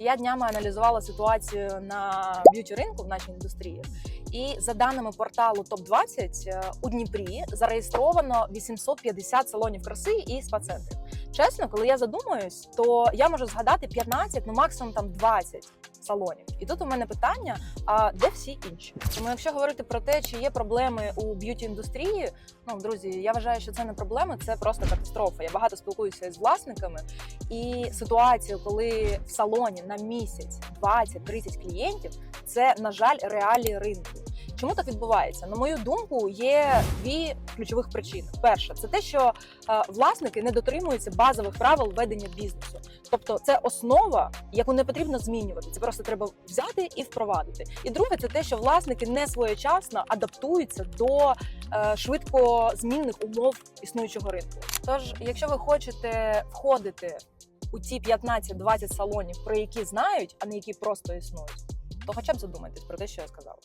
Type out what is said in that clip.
Я днями аналізувала ситуацію на б'юті ринку в нашій індустрії. І за даними порталу ТОП 20 е, у Дніпрі зареєстровано 850 салонів краси і спа-центрів. Чесно, коли я задумуюсь, то я можу згадати 15, ну максимум там 20 салонів. І тут у мене питання: а де всі інші? Тому, якщо говорити про те, чи є проблеми у б'юті індустрії, ну друзі, я вважаю, що це не проблеми, це просто катастрофа. Я багато спілкуюся з власниками, і ситуацію, коли в салоні на місяць 20-30 клієнтів, це на жаль реалії ринку. Чому так відбувається? На мою думку, є дві ключових причини. Перша це те, що е, власники не дотримуються базових правил ведення бізнесу. Тобто, це основа, яку не потрібно змінювати. Це просто треба взяти і впровадити. І друге, це те, що власники не своєчасно адаптуються до е, швидко змінних умов існуючого ринку. Тож, якщо ви хочете входити у ті 15-20 салонів, про які знають, а не які просто існують, то хоча б задумайтесь про те, що я сказала.